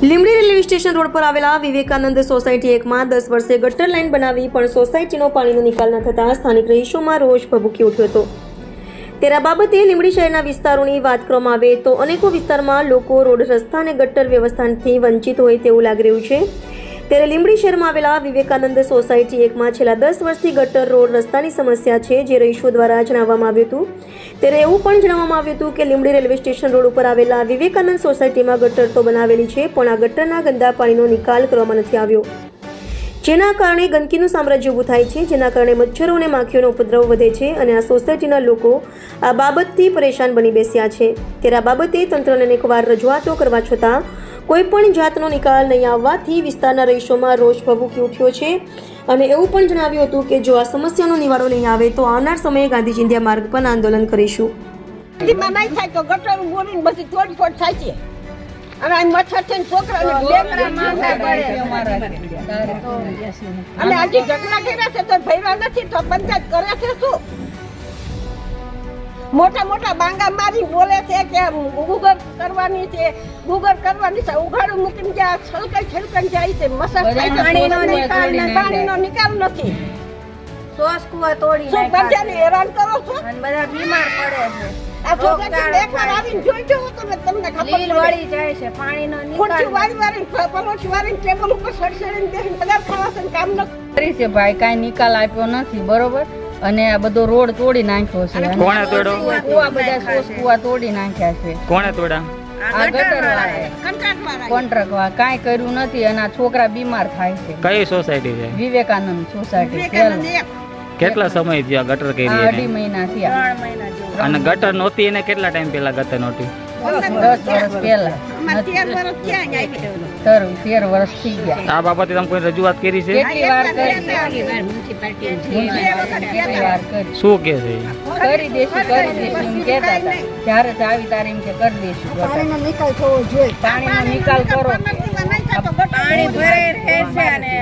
Limbdi railway station road પર આવેલા Vivekananda society એકમાં દસ વર્ષે ગટર લાઇન બનાવી પણ સોસાયટીનો પાણીનો નિકાલ ન થતાં સ્થાનિક રહીશોમાં રોષ ભભૂકી ઉઠ્યો હતો. તેના બાબતે લીમડી શહેરના વિસ્તારોની વાત કરવામાં આવે તો અનેકો વિસ્તારમાં લોકો રોડ રસ્તા અને ગટર વ્યવસ્થાથી વંચિત હોય તેવું લાગી રહ્યું છે. ત્યારે લીંબડી શહેરમાં આવેલા વિવેકાનંદ સોસાયટી એકમાં છેલ્લા દસ વર્ષથી ગટર રોડ રસ્તાની સમસ્યા છે જે રહીશો દ્વારા જણાવવામાં આવ્યું હતું. ત્યારે એવું પણ જણાવવામાં આવ્યું હતું કે લીંબડી રેલવે સ્ટેશન રોડ ઉપર આવેલા વિવેકાનંદ સોસાયટીમાં ગટર તો બનાવેલી છે, પણ આ ગટરના ગંદા પાણીનો નિકાલ કરવામાં નથી આવ્યો. જેના કારણે ગંદકીનું સામ્રાજ્ય ઊભું થાય છે, જેના કારણે મચ્છરો અને માખીઓનો ઉપદ્રવ વધે છે અને આ સોસાયટીના લોકો આ બાબતથી પરેશાન બની બેસ્યા છે. ત્યારે આ બાબતે તંત્રને અનેકવાર રજૂઆતો કરવા છતાં કોઈ પણ જાતનો નિકાલ નહીં આવવાથી વિસ્તારના રહીશોમાં રોષ ભભૂકી ઉઠ્યો છે. અને એવું પણ જણાવ્યું હતું કે જો આ સમસ્યાનો નિવારો નહીં આવે તો આવનાર સમયે ગાંધી ચિંધ્યા માર્ગ પર આંદોલન કરીશું. થાય તો ગટર બોલીને બધી તોડફોડ થાય છે. અને હજી ઝઘડા કર્યા છે તો ભર્યા નથી તો પંચાયત કરે છે શું? મોટા મોટા બાંગા મારી બોલે છે કે ગુગર કરવાની છે ગુગર કરવાની છે ઉઘાડું મૂકીને જ્યાં છલકાઈ છલકાઈ જાય છે મસાજ પાણીનો નિકાલ નથી. પાણીનો નિકાલ નથી. સોસ કુવા તોડી શું બધાને હેરાન કરો છો? અને બધા બીમાર પડે છે. આ સોસાયટી એકવાર આવીને જોઈ તમે તમને ખબર લીલ જાય છે પાણીનો ખુરશી વાળી વાળી પરોઠી વાળી ટેબલ ઉપર સડસડીને બેસીને બધા ખાવાશે ને કામ ન કરી છે ભાઈ કાઈ નિકાલ આપ્યો નથી બરોબર? અને આ બધો રોડ તોડી નાખ્યો છે. કોણે તોડ્યો? કુવા બધા સોસ કુવા તોડી નાખ્યા છે. કોણે તોડ્યા? આ ગટર વાળાએ કોન્ટ્રાક્ટ વાળા કાંઈ કર્યું નથી અને આ છોકરા બીમાર થાય છે. કઈ સોસાયટી છે? વિવેકાનંદ સોસાયટી. કેટલા સમય થયા ગટર કરી અઢી મહિના થયા. અને ગટર નહોતી એને કેટલા ટાઈમ પહેલા ગટર નહોતી? દસ વર્ષ પહેલા અમારે તેર વર્ષ થઈ ગયા. આ બાબતે તમે કોઈ રજૂઆત કરી છે? કેટલી વાર કરી? બે વખત કેટલી વાર કરી શું કે છે? કરી દેશું કરી દેશું એમ કહેતા હતા. જ્યારે જ આવી તારે એમ કે કરી દેશું. પાણીનો નિકાલ કરો. કે. નહીં થાય તો પાણી ભરે રહે છે અને